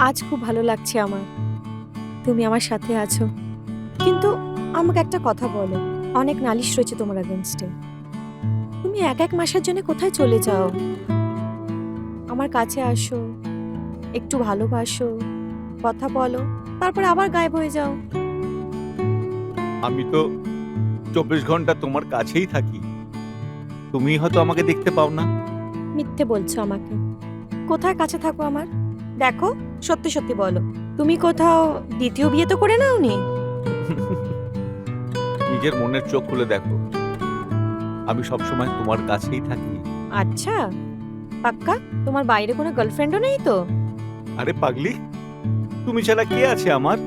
আজ খুব ভালো লাগছে আমার। তুমি আমার সাথে আছো। কিন্তু আমাকে একটা কথা বলো অনেক নালিশ রয়েছে তোমার অ্যাগেনস্টে তুমি এক এক মাসের জন্য কোথায় চলে যাও? আমার কাছে আসো একটু ভালোবাসো কথা বলো তারপর আবার গায়েব হয়ে যাও। আমি তো চব্বিশ ঘণ্টা তোমার কাছেই থাকি। তুমি হয়তো আমাকে দেখতে পাও না। মিথ্যে বলছো আমাকে। কোথায় কাছে থাকো আমার? দেখো। সত্যি সত্যি বলো তুমি কোথাও দ্বিতীয় বিয়ে তো করে নাওনি? নিজের মনের চোখ খুলে দেখো। আমি সবসময় তোমার কাছেই থাকি। আচ্ছা পাক্কা? তোমার বাইরে কোনো গার্লফ্রেন্ডও নেই তো? আরে পাগলি তুমি ছাড়া কে আছে আমার?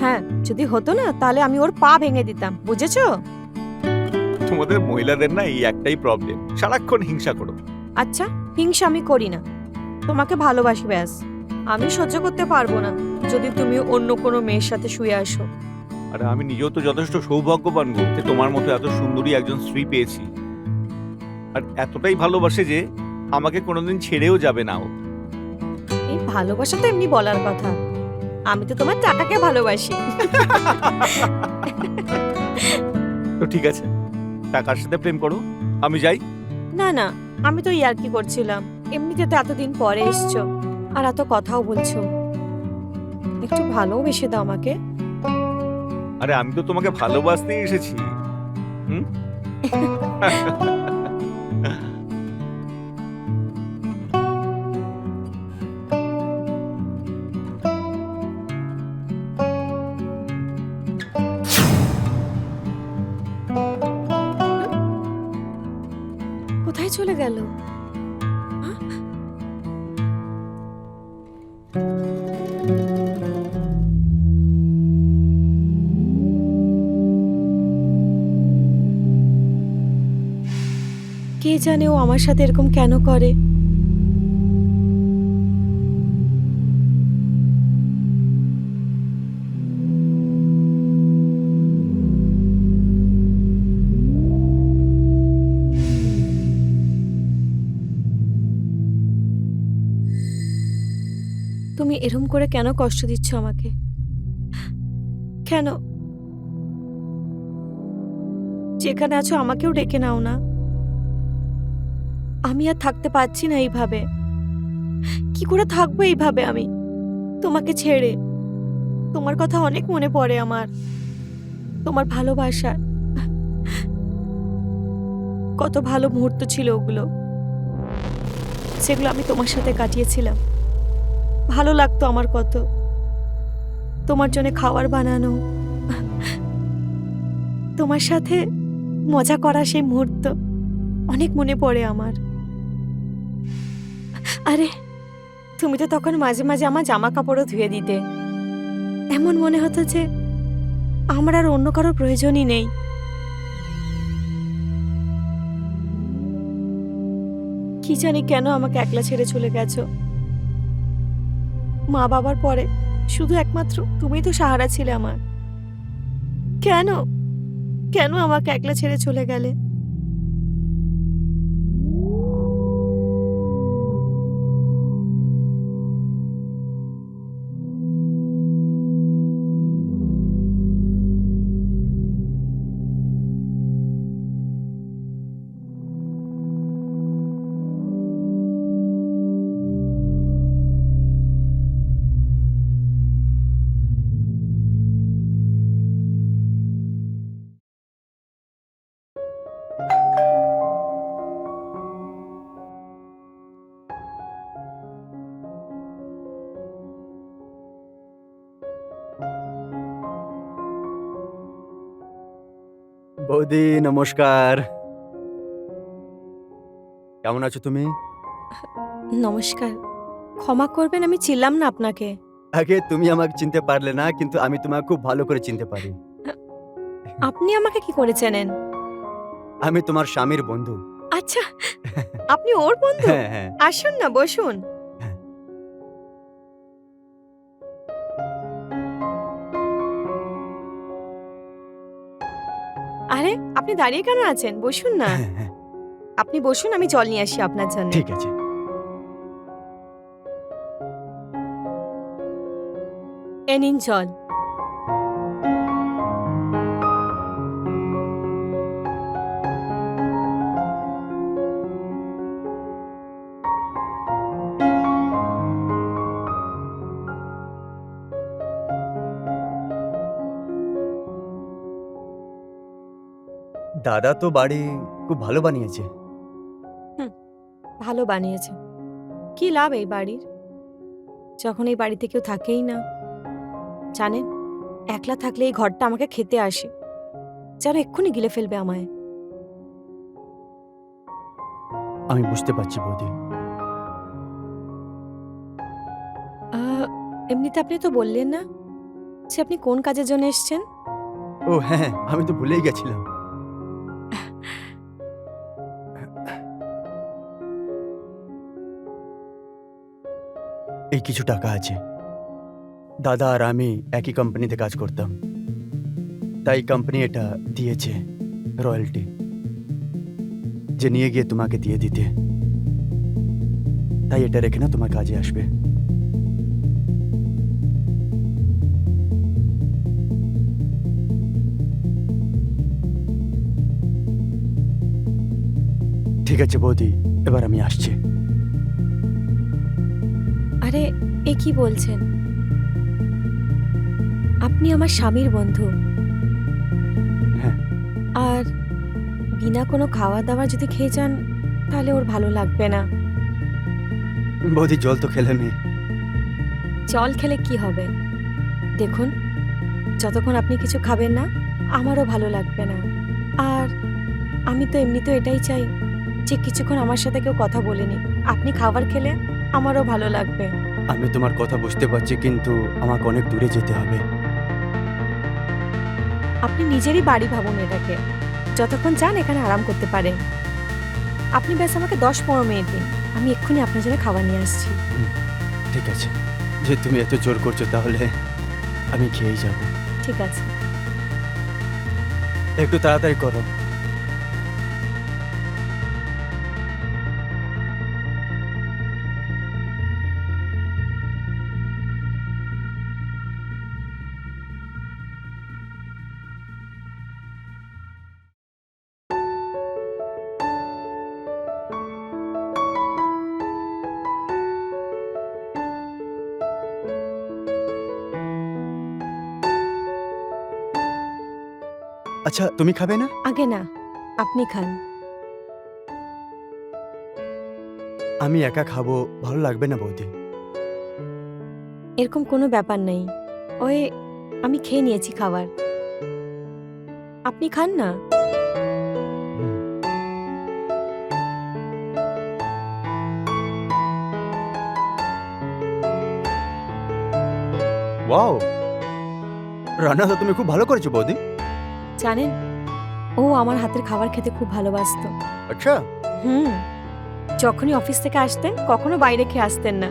হ্যাঁ যদি হতো না তাহলে আমি ওর পা ভেঙে দিতাম বুঝেছ? তোমাদের মহিলাদের না এই একটাই প্রবলেম সারাক্ষণ হিংসা করো। আচ্ছা হিংসা আমি করি না। তোমাকে ভালোবাসি ব্যাস। আমি সহ্য করতে পারব না যদি তুমি অন্য কোনো মেয়ের সাথে শুয়ে আসো। আরে আমি নিজেও তো যথেষ্ট সৌভাগ্যবান গো যে তোমার মতো এত সুন্দরী একজন স্ত্রী পেয়েছি। আর এতটাই ভালোবাসে যে আমাকে কোনোদিন ছেড়েও যাবে না ও। এই ভালোবাসা তো এমনি বলার কথা। আমি তো তোমার টাকাকে ভালোবাসি। তো ঠিক আছে টাকার সাথে প্রেম করো আমি যাই। না না আমি তো ইয়ার্কি করছিলাম। এমনিতে তো এতদিন পরে এসছো আর এত কথাও বলছো। একটু ভালোবেসে দাও আমাকে। আরে আমি তো তোমাকে ভালোবাসতেই এসেছি। হুম? কোথায় চলে গেল? জানে ও আমার সাথে এরকম কেন করে? তুমি এরম করে কেন কষ্ট দিচ্ছ আমাকে? কেন? যেখানে আছো আমাকেও ডেকে নাও না। আমি আর থাকতে পারছি না এইভাবে। কি করে থাকব এইভাবে আমি? তোমাকে ছেড়ে। তোমার কথা অনেক মনে পড়ে আমার। তোমার ভালোবাসা। কত ভালো মুহূর্ত ছিল ওগুলো। সেগুলো আমি তোমার সাথে কাটিয়েছিলাম। ভালো লাগতো আমার কত। তোমার জন্য খাবার বানানো। তোমার সাথে মজা করা সেই মুহূর্ত অনেক মনে পড়ে আমার। আরে, তুমি তো তখন মাঝে মাঝে আমার জামা কাপড়ও ধুয়ে দিতে। এমন মনে হতো যে আমার আর অন্য কারও প্রয়োজনই নেই। কি জানি কেন আমাকে একলা ছেড়ে চলে গেছো। মা বাবার পরে শুধু একমাত্র তুমি তো সাহারা ছিলে আমার। কেন? কেন আমাকে একলা ছেড়ে চলে গেলে? বৌদি নমস্কার। কেমন আছো তুমি? নমস্কার। ক্ষমা করবেন আমি ছিলাম না আপনাকে। আগে তুমি আমাকে চিনতে পারলে না কিন্তু আমি তোমাকে খুব ভালো করে চিনতে পারি। আপনি আমাকে কি করে চেনেন? আমি তোমার স্বামীর বন্ধু। আচ্ছা আপনি ওর বন্ধু? হ্যাঁ হ্যাঁ। আসুন না বসুন। আপনি দাঁড়িয়ে কেন আছেন? বসুন না। হ্যাঁ, হ্যাঁ। আপনি বসুন আমি জল নিয়ে আসি আপনার জন্য। ঠিক আছে। এনিন জল। দাদা তো বাড়ি খুব ভালো বানিয়েছে। ভালো বানিয়েছে। কি লাভ এই বাড়ির? যখন এই বাড়িতে কেউ থাকেই না। জানেন একলা থাকলে এই ঘরটা আমাকে খেতে আসে। যেন এক্ষুনি গিলে ফেলবে আমায়। আমি বুঝতে পারছি বৌদি। এমনিতে আপনি তো বললেন না যে আপনি কোন কাজের জন্য এসছেন? ও হ্যাঁ আমি তো ভুলেই গেছিলাম। এই কিছু টাকা আছে। দাদা আর আমি একই কোম্পানিতে কাজ করতাম। তাই কোম্পানি এটা দিয়েছে, রয়্যালটি, যে নিয়ে গিয়ে তোমাকে দিয়ে দিতে। তাই এটা রেখে না তোমার কাজে আসবে। ঠিক আছে বৌদি, এবার আমি আসছি। এ কি বলছেন? আপনি আমার স্বামীর বন্ধু। হ্যাঁ। আর বিনা কোনো খাওয়া দাওয়া যদি খেয়ে যান তাহলে ওর ভালো লাগবে না। বৌদি জল তো খেলে নেই জল খেলে কি হবে? দেখুন যতক্ষণ আপনি কিছু খাবেন না আমারও ভালো লাগবে না। আর আমি তো এমনিতেও এটাই চাই যে কিছুক্ষণ আমার সাথে কেউ কথা বলেনি আপনি খাবার খেলে আমারও ভালো লাগবে। আমি তোমার কথা বুঝতে পারছি কিন্তু আমাকে অনেক দূরে যেতে হবে। আপনি নিজেরই বাড়ি ভাবুন এটাকে। যতক্ষণ চান এখানে আরাম করতে পারেন। আপনি ব্যাস আমাকে দশ পনেরো মিনিট দিন। আমি এক্ষুনি আপনার জন্য খাবার নিয়ে আসছি। ঠিক আছে। যে তুমি এত জোর করছ তাহলে আমি খেয়েই যাব। ঠিক আছে। একটু তাড়াতাড়ি করো। আচ্ছা তুমি খাবে না? আগে না আপনি খান। আমি একা খাব ভালো লাগবে না বৌদি। এরকম কোনো ব্যাপার নেই। ওই আমি খেয়ে নিয়েছি খাবার। আপনি খান না। ওয়াও! রান্না তো তুমি খুব ভালো করেছ বৌদি। জানেন ও আমার হাতের খাবার খেতে খুব ভালোবাসতো। আচ্ছা। হুম যখনই অফিস থেকে আসতেন কখনো বাইরে খেয়ে আসতেন না।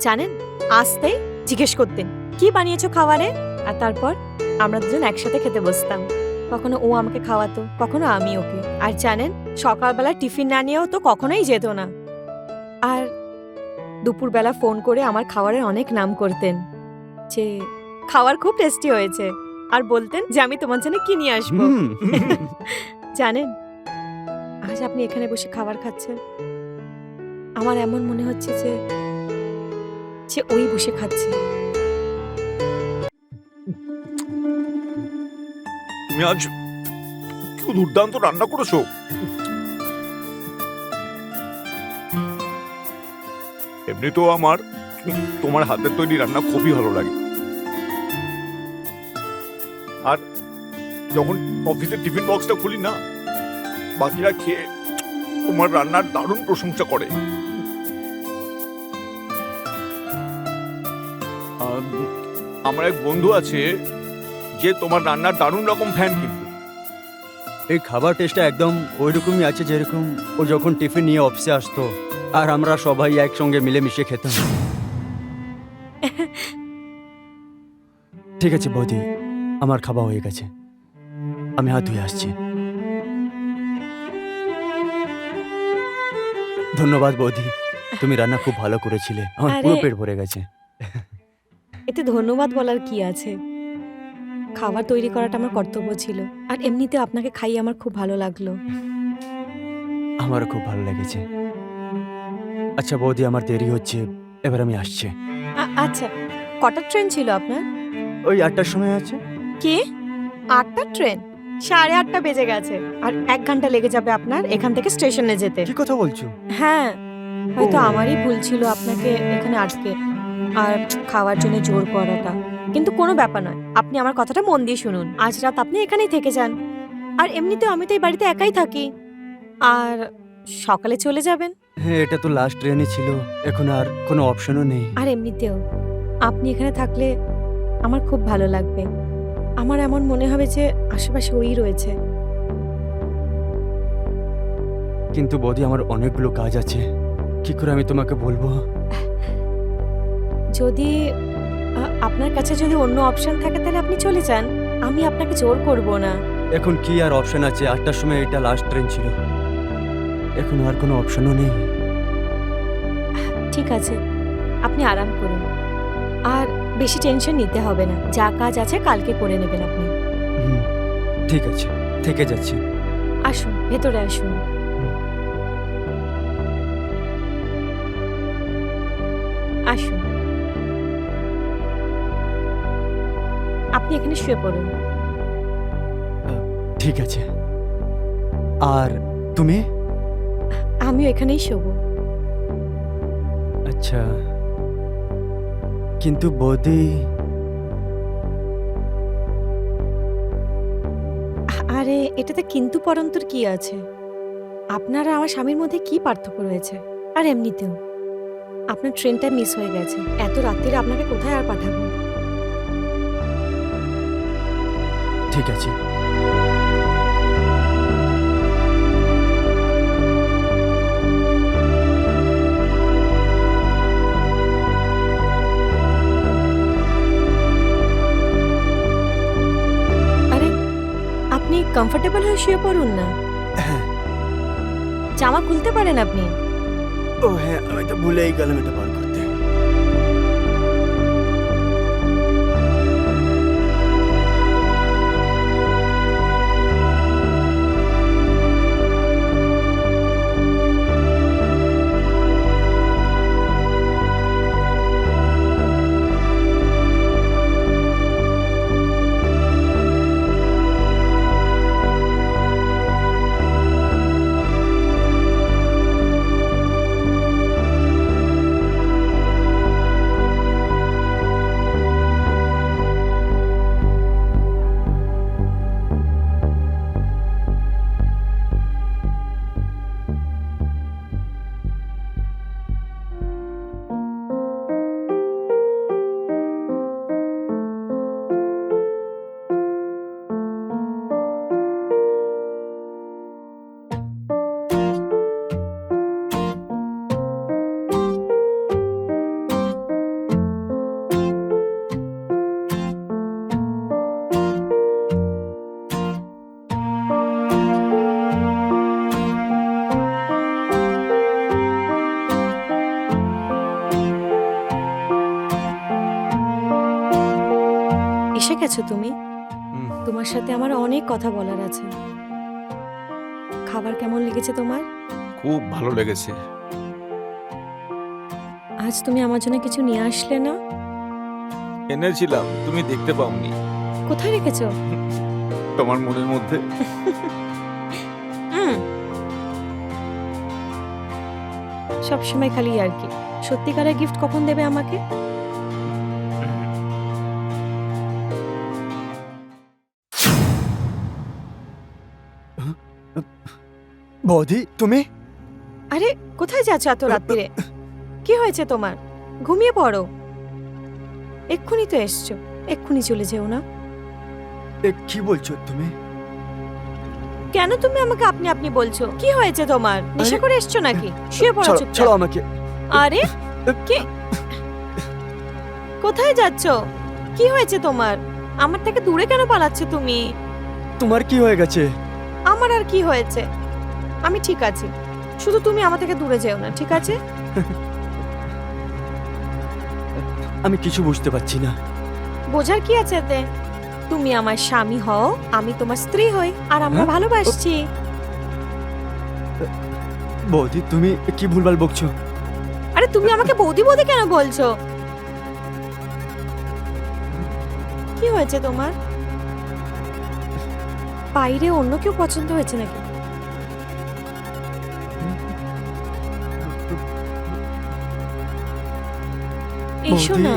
জানেন আসতেই জিজ্ঞেস করতেন কি বানিয়েছো খাবারে? আর তারপর আমরা দুজন একসাথে খেতে বসতাম। কখনো ও আমাকে খাওয়াতো কখনো আমি ওকে। আর জানেন সকালবেলা টিফিন না নিয়েও তো কখনোই যেত না। আর দুপুরবেলা ফোন করে আমার খাবারের অনেক নাম করতেন যে খাবার খুব টেস্টি হয়েছে। আর বলতেন যে আমি তোমার জন্য কি নিয়ে আসব। জানেন আজ আপনি এখানে বসে খাবার খাচ্ছেন। আমার এমন মনে হচ্ছে যে যে ওই বসে খাচ্ছে। তুমি আজ কি দুর্দান্ত রান্না করেছ? এমনি তো আমার তোমার হাতের তৈরি রান্না খুবই ভালো লাগে। আর যখন অফিসের টিফিন বক্সটা খুলি না বাকিরা খেয়ে তোমার রান্নার দারুণ প্রশংসা করে। আম, আমার এক বন্ধু আছে যে তোমার রান্নার দারুণ রকম ফ্যান কিন্তু। এই খাবার টেস্টটা একদম ওই রকমই আছে যেরকম ও যখন টিফিন নিয়ে অফিসে আসতো আর আমরা সবাই একসঙ্গে মিলেমিশে খেতাম। ঠিক আছে বৌদি। আমার খাওয়া হয়ে গেছে। আমি হাত ধুয়ে আসছি। ধন্যবাদ বৌদি তুমি রান্না খুব ভালো করেছিলে। আমার পুরো পেট ভরে গেছে। এতে ধন্যবাদ বলার কি আছে? খাবার তৈরি করাটা আমার কর্তব্য ছিল আর এমনিতে আপনাকে খাইয়ে আমার খুব ভালো লাগল। আমারও খুব ভালো লেগেছে। আচ্ছা বৌদি আমার দেরি হচ্ছে এবার আমি আসছি। আচ্ছা কটার ট্রেন ছিল আপনার? ওই আটটার সময় আছে। কি? আটটা ট্রেন? সাড়ে আটটা বেজে গেছে। আর এক ঘণ্টা লেগে যাবে আপনার এখান থেকে স্টেশনে যেতে। কি কথা বলছো? হ্যাঁ। হয়তো। আমারই ভুল ছিল আপনাকে এখানে আটকে। আর খাওয়ার জন্য জোর করাটা। কিন্তু কোনো ব্যাপার নয়। আপনি আমার কথাটা মন দিয়ে শুনুন। আজ রাত আপনি এখানেই থেকে যান। আর এমনিতেও আমি তো এই বাড়িতে একাই থাকি। আর সকালে চলে যাবেন? হ্যাঁ এটা তো লাস্ট ট্রেনই ছিল। এখন আর কোনো অপশনও নেই। আর এমনিতেও আপনি এখানে থাকলে আমার খুব ভালো লাগবে। আমার এমন মনে হবে যে আশেপাশে ওই রয়েছে। কিন্তু বৌদি আমার অনেকগুলো কাজ আছে। কি করে আমি তোমাকে বলব? যদি আপনার কাছে যদি অন্য অপশন থাকে তাহলে আপনি চলে যান। আমি আপনাকে জোর করব না। এখন কি আর অপশন আছে? আটটার সময় এটা লাস্ট ট্রেন ছিল। এখন আর কোনো অপশনও নেই। ঠিক আছে। আপনি আরাম করুন। আর বেশি টেনশন নিতে হবে না। যা কাজ আছে কালকে করে নেবেন আপনি। ঠিক আছে থেকে যাচ্ছি। আসুন ভেতরে আসুন। আসুন। আপনি এখানে শুয়ে পড়ুন। ঠিক আছে। আর তুমি? আমিও এখানেই শোবো। আচ্ছা। কিন্তু বৌদি আরে এটাতে কিন্তু পরন্তর কি আছে? আপনার আর আমার স্বামীর মধ্যে কি পার্থক্য রয়েছে? আর এমনিতেও আপনার ট্রেনটা মিস হয়ে গেছে। এত রাত্রিরে আপনাকে কোথায় আর পাঠাবো? ঠিক আছে। কমফোর্টেবল হয়ে শুয়ে পড়ুন না। হ্যাঁ। জামা খুলতে পারেন আপনি। ও হ্যাঁ আমি তো ভুলেই গেলাম এটা বার করতে। তোমার সাথে আমার অনেক কথা বলার আছে। খাবার কেমন লেগেছে তোমার? খুব ভালো লেগেছে। আজ তুমি আমার জন্য কিছু নিয়ে আসলে না? এনেছিলাম তুমি দেখতে পাওনি। কোথায় রেখেছো? তোমার মনের মধ্যে। হুম। সব সময় খালি আর কি। সত্যিকারের গিফট কখন দেবে আমাকে? বৌদি তুমি? আরে কোথায় যাচ্ছ এত রাত্রিরে কি হয়েছে তোমার? ঘুমিয়ে পড়ো। এক্ষুনি তো এসছো। এক্ষুনি চলে যেও না। কি বলছো তুমি? কেন তুমি আমাকে আপনি আপনি বলছো? কি হয়েছে তোমার? নেশা করে এসছো নাকি? শুয়ে পড়ো ছাড়ো আমাকে। আরে কি? কোথায় যাচ্ছ? কি হয়েছে তোমার? আমার থেকে দূরে কেন পালাচ্ছ তুমি? তোমার কি হয়ে গেছে? আমার আর কি হয়েছে? আমি ঠিক আছি। শুধু তুমি আমার থেকে দূরে যেও না ঠিক আছে? আমি কিছু বুঝতে পারছি না। বোঝার কি আছে এতে? তুমি আমার স্বামী হও আমি তোমার স্ত্রী হই আর আমরা হ্যাঁ? ভালোবাসছি। বৌদি তুমি কি ভুলভাল বকছো? আরে তুমি আমাকে বৌদি বৌদি কেন বলছো? কি হয়েছে তোমার? বাইরে অন্য কেউ পছন্দ হয়েছে নাকি? এসো। না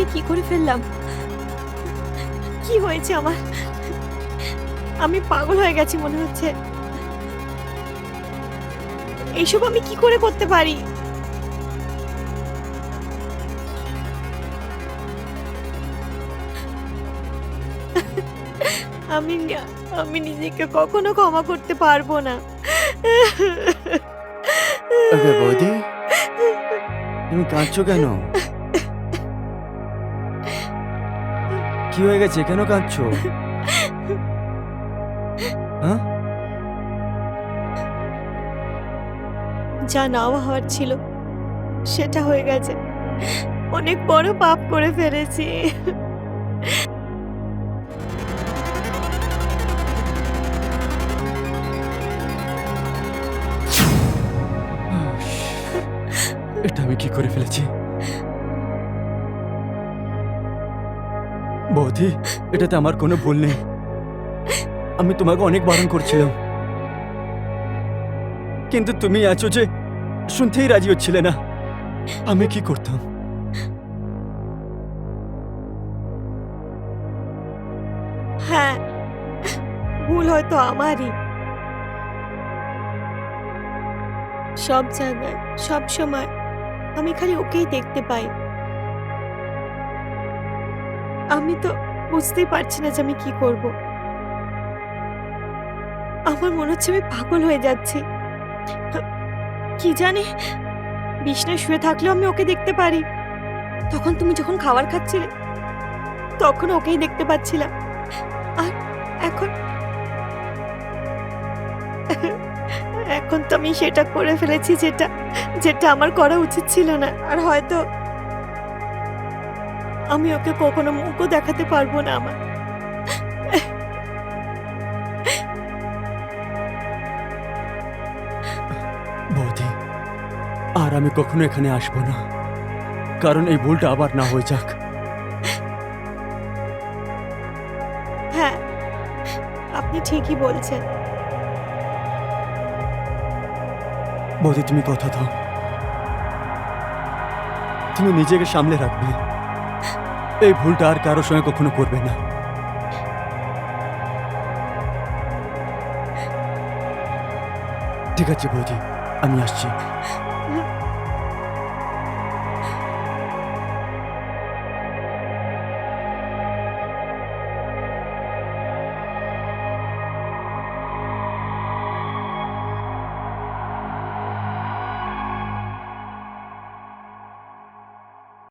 আমি কি করে ফেললাম? কি হয়েছে আমার? আমি পাগল হয়ে গেছি মনে হচ্ছে। এইসব আমি কি করে করতে পারি? আমি আমি নিজেকে কখনো ক্ষমা করতে পারব না। বৌদি, তুমি কাঁদছো কেন? কি হয়ে গেছে? কেন কাঁদছো? হ্যাঁ? যা নাওয়া হওয়ার ছিল সেটা হয়ে গেছে। অনেক বড় পাপ করে ফেলেছি। এটা আমি কি করে ফেলেছি? বৌদি, এটাতে আমার কোনো ভুল নেই। আমি তোমাকে অনেক বারণ করছিলাম। কিন্তু তুমি আছো যে শুনতেই রাজি হচ্ছিলে না। আমি কি করতাম? হ্যাঁ ভুল হয়তো আমারই। সব জায়গায়, সব সময়, আমি খালি ওকেই দেখতে পাই। আমি তো বুঝতেই পারছি না যে আমি কি করব। আমার মনে হচ্ছে আমি পাগল হয়ে যাচ্ছি। কি জানি? বিছনায় শুয়ে থাকলেও আমি ওকে দেখতে পারি। তখন তুমি যখন খাবার খাচ্ছিলে, তখন ওকেই দেখতে পাচ্ছিলাম আর এখন এখন তো আমি সেটা করে ফেলেছি যেটা যেটা আমার করা উচিত ছিল না। আর হয়তো আমি ওকে কখনো মুখও দেখাতে পারব না আমার বৌদি আর আমি কখনো এখানে আসব না। কারণ এই ভুলটা আবার না হয়ে যাক। হ্যাঁ আপনি ঠিকই বলছেন। বৌদি তুমি কথা দাও। তুমি নিজেকে সামলে রাখবে। এই ভুলটা আর কারোর সঙ্গে কখনো করবে না। ঠিক আছে বৌদি আমি আসছি।